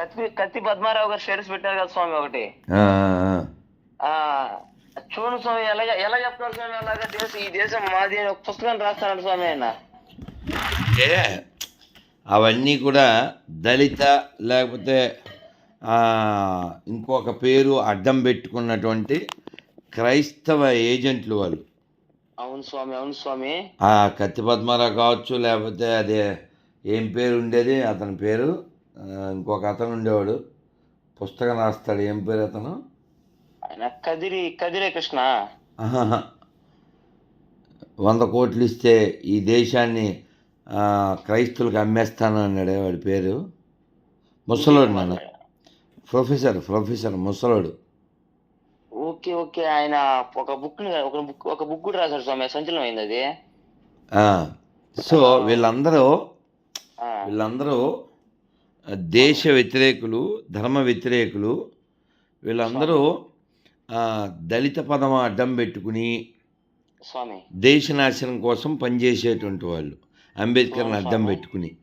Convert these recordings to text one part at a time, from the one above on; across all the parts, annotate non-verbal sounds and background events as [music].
కత్తి కత్తి పద్మారావు గారు స్టేటస్ పెట్టారు కదా స్వామి ఒకటి. ఆ, చూడు స్వామి ఎలా ఎలా చెప్తారు స్వామి అలాగా దేశం ఈ దేశం మాది ఒక పుస్తకం రాస్తాడు స్వామి ఆయన. అంటే అవన్నీ కూడా దళిత లేకపోతే ఇంకొక పేరు అడ్డం పెట్టుకున్నటువంటి క్రైస్తవ ఏజెంట్లు వాళ్ళు. అవును స్వామి అవును స్వామి. ఆ కత్తి పద్మారావు కావచ్చు లేకపోతే అదే ఏం పేరు ఉండేది అతని పేరు? ఇంకొక అతను ఉండేవాడు. పుస్తకం రాస్తాడు. ఏం పేరు అతను? ఆయన కదిరి కదిరే కృష్ణ. వంద కోట్లు ఇస్తే ఈ దేశాన్ని క్రైస్తువులకు అమ్మేస్తాను అన్నాడే వాడి పేరు. ముసలోడు నాన్న. ప్రొఫెసర్ ప్రొఫెసర్ ముసలోడు. Okay okay. ఆయన ఒక బుక్ ఒక బుక్ ఒక బుక్ కూడా రాశాడు స్వామి. సంచలనం అయింది అది. సో వీళ్ళందరూ వీళ్ళందరూ దేశ వ్యతిరేకులు ధర్మ వ్యతిరేకులు వీళ్ళందరూ దళిత పదం అడ్డం పెట్టుకుని స్వామి. దేశ నాశనం కోసం పనిచేసేటువంటి వాళ్ళు. అంబేద్కర్ని అడ్డం పెట్టుకుని.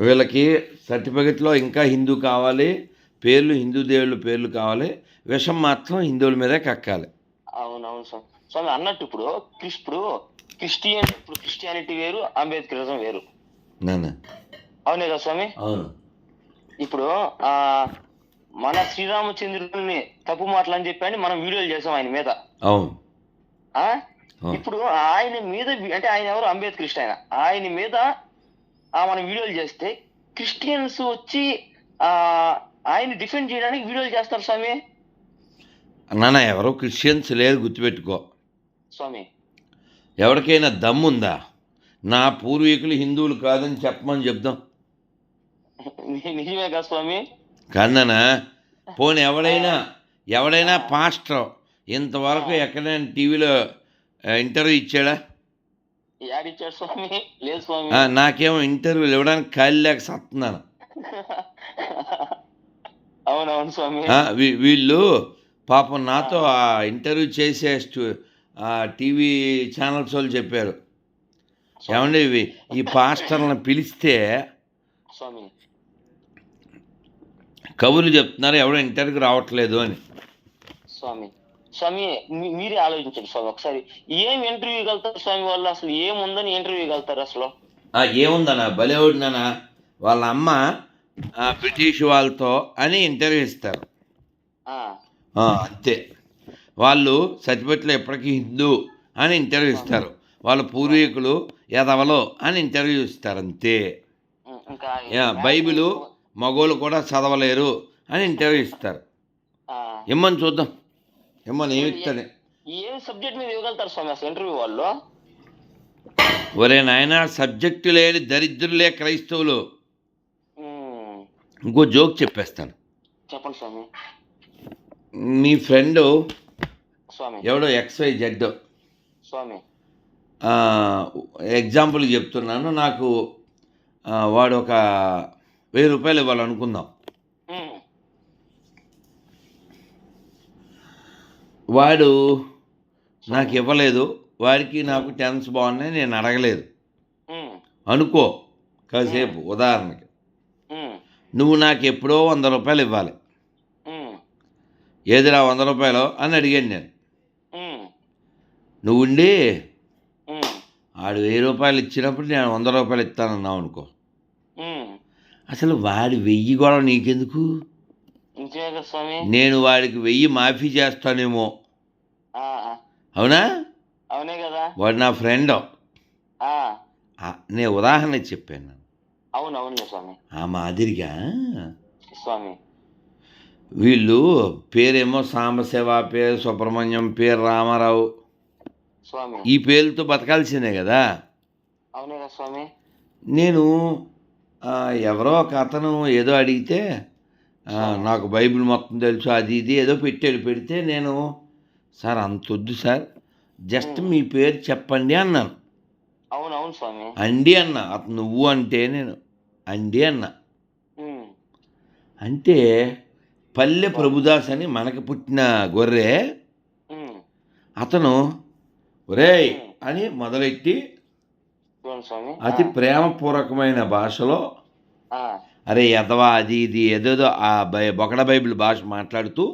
వీళ్ళకి సర్టిఫికెట్లో ఇంకా హిందూ కావాలి పేర్లు హిందూ దేవుళ్ళ పేర్లు కావాలి విషం మాత్రం హిందువుల మీదే కక్కాలి. అవును అవును స్వామి. స్వామి అన్నట్టు ఇప్పుడు ఇప్పుడు క్రిస్టియన్ ఇప్పుడు క్రిస్టియానిటీ వేరు అంబేద్కరిజం వేరు. నాన్న. అవునే కదా స్వామి అవును. ఇప్పుడు ఆ మన శ్రీరామచంద్రుడిని తప్పు మాటలు అని చెప్పి మనం వీడియోలు చేసాం ఆయన మీద. అవును. ఆ? అవును. ఇప్పుడు ఆయన మీద అంటే ఆయన ఎవరు? అంబేద్కరిస్ట్ ఆయన. ఆయన మీద ఆ మనం వీడియోలు చేస్తే క్రిస్టియన్స్ వచ్చి ఆ ఆయన డిఫెండ్ చేయడానికి వీడియోలు చేస్తారు స్వామి. నాన్న ఎవరో? క్రిస్టియన్స్ లేదు గుర్తుపెట్టుకో. స్వామి. ఎవరికైనా దమ్ముందా? నా పూర్వీకులు హిందువులు కాదని చెప్పమని చెప్దాం. నిజమే కదా స్వామి? కన్నానా పోనీ ఎవడైనా ఎవడైనా పాస్టర్ ఇంతవరకు ఎక్కడైనా టీవీలో ఇంటర్వ్యూ ఇచ్చాడా? నాకేమో ఇంటర్వ్యూలు ఇవ్వడానికి ఖాళీ లేక సత్తున్నాను. అవునవును స్వామి. వీళ్ళు పాపం నాతో ఆ. ఇంటర్వ్యూ చేసే టీవీ ఛానల్స్ వాళ్ళు చెప్పారు. ఏమండి ఇవి? ఈ పాస్టర్లను పిలిస్తే స్వామి. కబుర్లు చెప్తున్నారు ఎవడో ఇంటర్వ్యూకి రావట్లేదు అని. స్వామి. స్వామి మీరే ఆలోచించండి స్వామి ఒకసారి. ఏం ఇంటర్వ్యూ వెళ్తారు స్వామి వాళ్ళు? అసలు ఏముందని ఇంటర్వ్యూ వెళ్తారు అసలు? ఆ, ఏముందన్నా? భలేవాడినానా వాళ్ళ అమ్మ బ్రిటిష్ వాళ్ళతో అని ఇంటర్వ్యూ ఇస్తారు. అంతే. వాళ్ళు సతిపెట్లో ఎప్పటికీ హిందూ అని ఇంటర్వ్యూ ఇస్తారు. వాళ్ళ పూర్వీకులు ఎదవలో అని ఇంటర్వ్యూ ఇస్తారు అంతే. బైబిలు మగోళ్ళు కూడా చదవలేరు అని ఇంటర్వ్యూ ఇస్తారు. ఇమ్మని చూద్దాం. ఇమ్మని ఏమి ఇస్తాడు ఏ సబ్జెక్ట్ మీద ఇవ్వగలుగుతారు స్వామి అసలు ఇంటర్వ్యూ వాళ్ళు? ఒరే నాయన సబ్జెక్టు లేని దరిద్రులే క్రైస్తవులు. ఇంకో జోక్ చెప్పేస్తాను. చెప్పండి స్వామి. మీ ఫ్రెండు స్వామి. ఎవడో ఎక్స్వై జెడ్ స్వామి ఎగ్జాంపుల్ చెప్తున్నాను. నాకు వాడు ఒక వెయ్యి రూపాయలు ఇవ్వాలనుకుందాం. వాడు నాకు ఇవ్వలేదు. వాడికి నాకు టెన్స్ బాగున్నాయి నేను అడగలేదు. అనుకో కాసేపు ఉదాహరణకి. నువ్వు నాకు ఎప్పుడో వంద రూపాయలు ఇవ్వాలి. ఏదిరా వంద రూపాయలు అని అడిగాను నేను. నువ్వు ఉండి ఆడు వెయ్యి రూపాయలు ఇచ్చినప్పుడు నేను వంద రూపాయలు ఇస్తానన్నావు అనుకో. అసలు వాడి వెయ్యి కూడా నీకెందుకు? స్వామి? నేను వాడికి వెయ్యి మాఫీ చేస్తానేమో. అవునా? అవునే కదా. వాడు నా ఫ్రెండ్. నేను ఉదాహరణ చెప్పాను. అవును స్వామి. ఆ మాదిరిగా? స్వామి. వీళ్ళు పేరేమో సాంబశివ పేరు సుబ్రహ్మణ్యం పేరు రామారావు. స్వామి. ఈ పేర్లతో బతకాల్సిందే కదా. అవునే కదా స్వామి. నేను ఎవరో ఒక అతను ఏదో అడిగితే నాకు బైబిల్ మొత్తం తెలుసు అది ఇది ఏదో పెట్టాడు పెడితే నేను సార్ అంత వద్దు సార్ జస్ట్ మీ పేరు చెప్పండి అన్నాను. అవును అవును స్వామి. అండి అన్న అతను నువ్వు అంటే నేను అండి అన్న. అంటే పల్లె ప్రభుదాస్ అని మనకి పుట్టిన గొర్రె. అతను ఒరేయ్ అని మొదలెట్టి అతి ప్రేమపూర్వకమైన భాషలో అరే ఎదవా అది ఇది ఏదేదో ఆ బై బొకడ బైబిల్ భాష మాట్లాడుతూ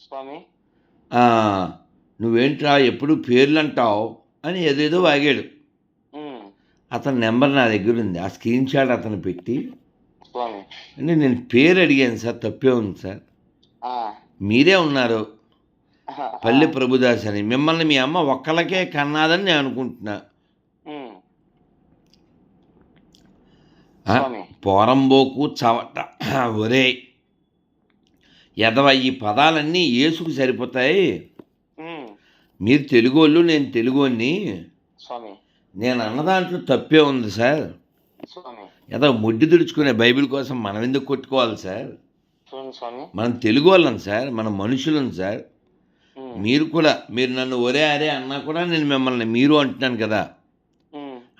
స్వామి? నువ్వేంట్రా ఎప్పుడు పేర్లు అంటావు అని ఏదేదో వాగాడు. అతని నెంబర్ నా దగ్గర ఉంది. ఆ స్క్రీన్ షాట్ అతను పెట్టి. స్వామి. అంటే నేను పేరు అడిగాను సార్ తప్పే ఉంది సార్. మీరే ఉన్నారు. పల్లె ప్రభుదాస్ అని. మిమ్మల్ని మీ అమ్మ ఒక్కళ్ళకే కన్నాదని నేను అనుకుంటున్నా ఉమ్, ఆ, స్వామి పోరంబోకు చవట. ఒరే ఎదవ ఈ పదాలన్నీ ఏసుకు సరిపోతాయి. మీరు తెలుగోళ్ళు నేను తెలుగోని నేను అన్న దాంట్లో తప్పే ఉంది సార్. ఏదో ముడ్డి తుడుచుకునే బైబిల్ కోసం మనం ఎందుకు కొట్టుకోవాలి సార్? మనం తెలుగు వాళ్ళం సార్ మనం మనుషులం సార్. మీరు కూడా మీరు నన్ను ఒరే అరే అన్నా కూడా నేను మిమ్మల్ని మీరు అంటున్నాను కదా.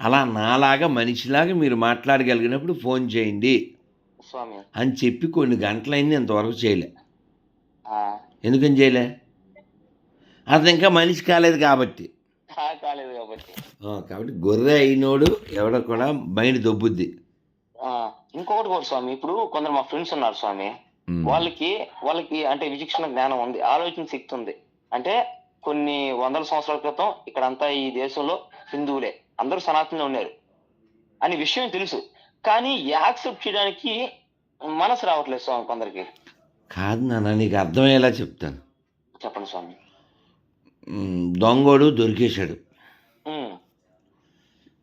అలా నాలాగా మనిషిలాగా మీరు మాట్లాడగలిగినప్పుడు ఫోన్ చేయండి. స్వామి. అని చెప్పి కొన్ని గంటలైంది ఇంతవరకు చేయలే. ఎందుకని చేయలే? అతను ఇంకా మనిషి కాలేదు కాబట్టి. కాలేదు కాబట్టి. కాబట్టి గొర్రె అయినోడు ఎవడో కూడా మైండ్ దొబ్బుద్ది. ఇంకొకటి కూడా స్వామి ఇప్పుడు కొందరు మా ఫ్రెండ్స్ ఉన్నారు స్వామి. వాళ్ళకి వాళ్ళకి అంటే విచక్షణ జ్ఞానం ఉంది ఆలోచన శక్తి ఉంది. అంటే కొన్ని వందల సంవత్సరాల క్రితం ఇక్కడంతా ఈ దేశంలో హిందువులే. అందరూ సనాతనలో ఉన్నారు అని విషయం తెలుసు. కానీ యాక్సెప్ట్ చేయడానికి మనసు రావట్లేదు స్వామి కొందరికి. కాదు నాన్న నీకు అర్థమయ్యేలా చెప్తాను. చెప్పండి స్వామి. దొంగోడు దొరికేశాడు.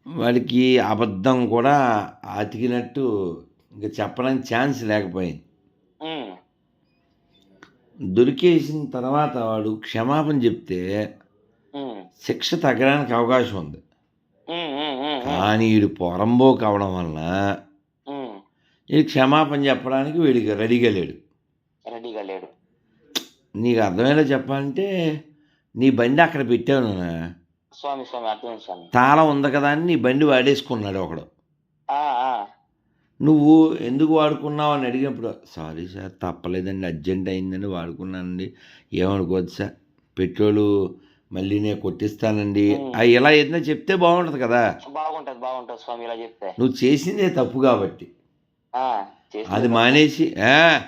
వాడికి అబద్ధం కూడా అతికినట్టు ఇంకా చెప్పడానికి ఛాన్స్ లేకపోయింది. దొరికేసిన తర్వాత వాడు క్షమాపణ చెప్తే శిక్ష తగ్గడానికి అవకాశం ఉంది. కానీ వీడు పొరంబో కావడం వలన వీడు క్షమాపణ చెప్పడానికి వీడికి రెడీగా లేడు. రెడీగా లేడు. నీకు అర్థమయ్యేలా చెప్పాలంటే నీ బండి అక్కడ పెట్టావు నాన్న. స్వామి స్వామి అర్థం స్వామి. తాళం ఉంది కదా అని నీ బండి వాడేసుకున్నాడు ఒకడు. నువ్వు ఎందుకు వాడుకున్నావు అని అడిగినప్పుడు సారీ సార్ తప్పలేదండి అర్జెంట్ అయిందని వాడుకున్నానండి. ఏమనుకోవద్దు సార్ పెట్రోలు మళ్ళీ నేను కొట్టిస్తానండి. అవి ఇలా ఏదైనా చెప్తే బాగుంటుంది కదా. బాగుంటది బాగుంటది స్వామి ఇలా చెప్తే. నువ్వు చేసిందే తప్పు కాబట్టి. అది మానేసి "ఏ,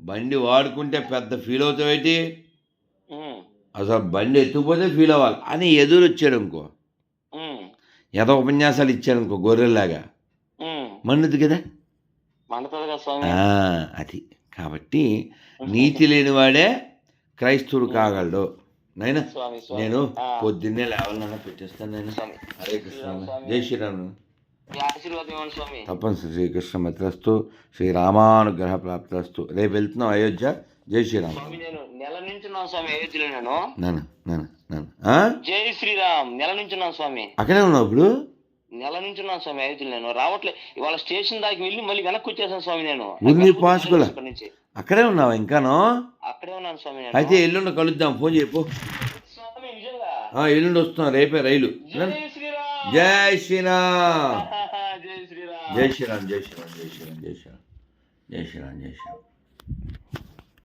బండి వాడుకుంటే పెద్ద ఫీల్ అవుతావేటి అసలు బండి ఎత్తుకుపోతే ఫీల్ అవ్వాలి. అని ఎదురు వచ్చాడు అనుకో. ఏదో ఉపన్యాసాలు ఇచ్చాడు అనుకో గొర్రెల్లాగా. మన్నుది కదా. అది. కాబట్టి నీతి లేనివాడే క్రైస్తవుడు కాగలడు. నైనా నేను పొద్దున్నే లేవాలన్నా పెట్టేస్తాను స్వామి. హరే కృష్ణ. జై శ్రీరామ్. తప్పనిసరి. శ్రీకృష్ణ మిత్రస్తు శ్రీరామానుగ్రహ ప్రాప్తస్తు. రేపు వెళ్తున్నాం అయోధ్య? జై శ్రీరామ్. నెల నుంచి స్వామి అయోధ్యలో నేను? జై శ్రీరామ్. నెల నుంచి స్వామి. అక్కడే ఉన్నావు ఇప్పుడు? నెల నుంచి ఉన్నాను స్వామి అయోధ్యలో నేను. రావట్లేదు ఇవాళ స్టేషన్ దాకా వెళ్ళి మళ్ళీ వెనక్కి వచ్చేసాను స్వామి నేను. పాసుకోలే. అక్కడి ఉన్నావా ఇంకాను అక్కడే ఉన్నాను స్వామి అయితే ఎల్లుండి కలుద్దాం ఫోన్ చెప్పు ఎల్లుండి వస్తున్నాం రేపే రైలు. [laughs] జై శ్రీరామ్. జై శ్రీరామ్. జై శ్రీరామ్ జై శ్రీరామ్ జై శ్రీరామ్ జై శ్రీరామ్ జై శ్రీరామ్ జై శ్రీరామ్.